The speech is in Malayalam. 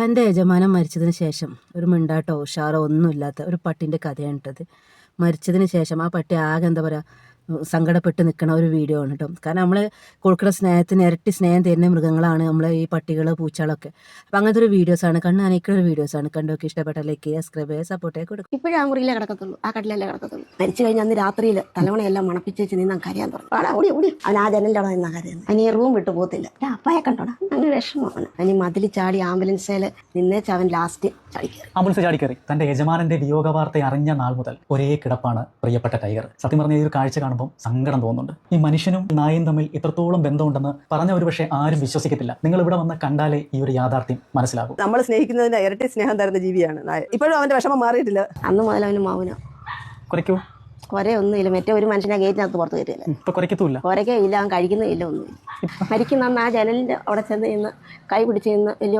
തന്റെ യജമാനൻ മരിച്ചതിന് ശേഷം ഒരു മിണ്ടാട്ടോ ഉഷാറോ ഒന്നുമില്ലാത്ത ഒരു പട്ടിന്റെ കഥയാണ് ഇട്ടത് മരിച്ചതിന് ശേഷം ആ പട്ടി ആകെ എന്താ പറയുക സങ്കടപ്പെട്ട് നിൽക്കുന്ന ഒരു വീഡിയോ ആണ് കേട്ടോ കാരണം നമ്മൾ കൊടുക്കുന്ന സ്നേഹത്തിന് ഇരട്ടി സ്നേഹം തരുന്ന മൃഗങ്ങളാണ് നമ്മൾ ഈ പട്ടികൾ പൂച്ചകളൊക്കെ. അപ്പം അങ്ങനത്തെ ഒരു വീഡിയോസാണ് കണ്ണ് അനക്കുന്ന ഒരു വീഡിയോസാണ് കണ്ടൊക്കെ ഇഷ്ടപ്പെട്ട ലൈക്ക് ചെയ്യുക സബ്സ്ക്രൈബ് ചെയ്യുക സപ്പോർട്ട് കൊടുക്കും ഇപ്പോഴും ആ മുറിയിലേ കിടക്കത്തുള്ളൂ. ആ കട്ടിലല്ലേ കിടക്കത്തുള്ളൂ. മരിച്ചു കഴിഞ്ഞാൽ അന്ന് രാത്രിയിൽ തലവണയെല്ലാം മണപ്പിച്ച് വെച്ച് നിന്നാ കരയാൻ തുടങ്ങി. ആടാ ഓടി ഓടി. അവൻ ആ അവിടെ നിന്നാ കരയുന്നത് അവൻ റൂം വിട്ടു പോകത്തില്ല. അപ്പായെ കണ്ടോടാ. അങ്ങനെ വിഷമമാണ് അനി മതിൽ ചാടി ആംബുലൻസിൽ നിന്നേച്ച് അവൻ ലാസ്റ്റ് ആംബുലൻസ് ചാടിക്കറി തന്റെ യജമാനന്റെ വിയോഗ വാർത്ത അറിഞ്ഞ നാൾ മുതൽ ഒരേ കിടപ്പാണ് പ്രിയപ്പെട്ട ടൈഗർ. സത്യം പറഞ്ഞ ഈ ഒരു കാഴ്ച കാണുമ്പോൾ സങ്കടം തോന്നുന്നുണ്ട്. ഈ മനുഷ്യനും നായും തമ്മിൽ ഇത്രത്തോളം ബന്ധമുണ്ടെന്ന് പറഞ്ഞ ഒരു പക്ഷേ ആരും വിശ്വസിക്കത്തില്ല. നിങ്ങൾ ഇവിടെ വന്ന് കണ്ടാലേ ഈ ഒരു യാഥാർത്ഥ്യം മനസ്സിലാകും. നമ്മൾ സ്നേഹിക്കുന്നതിന് ഇരട്ടി സ്നേഹം തരുന്ന ജീവിയാണ് നായ. ഇപ്പോഴും അവന്റെ വിഷമം മാറിയിട്ടില്ല. അന്ന് മുതൽ അവന് മൗനം കുറയ്ക്കൂ. കുറെ ഒന്നുമില്ല. മറ്റേ ഒരു മനുഷ്യനെ ഗേറ്റിനകത്ത് പുറത്ത് കയറ്റില്ല ഇപ്പൊ കുറയ്ക്കത്തൂല്ല കുരക്കേ ഇല്ല അവൻ കഴിക്കുന്നില്ല ഒന്നുമില്ല. മരിക്കുന്ന അന്ന് ആ ജനലിന്റെ അവിടെ ചെന്ന് നിന്ന് കൈ പിടിച്ച് ഇന്ന് വലിയ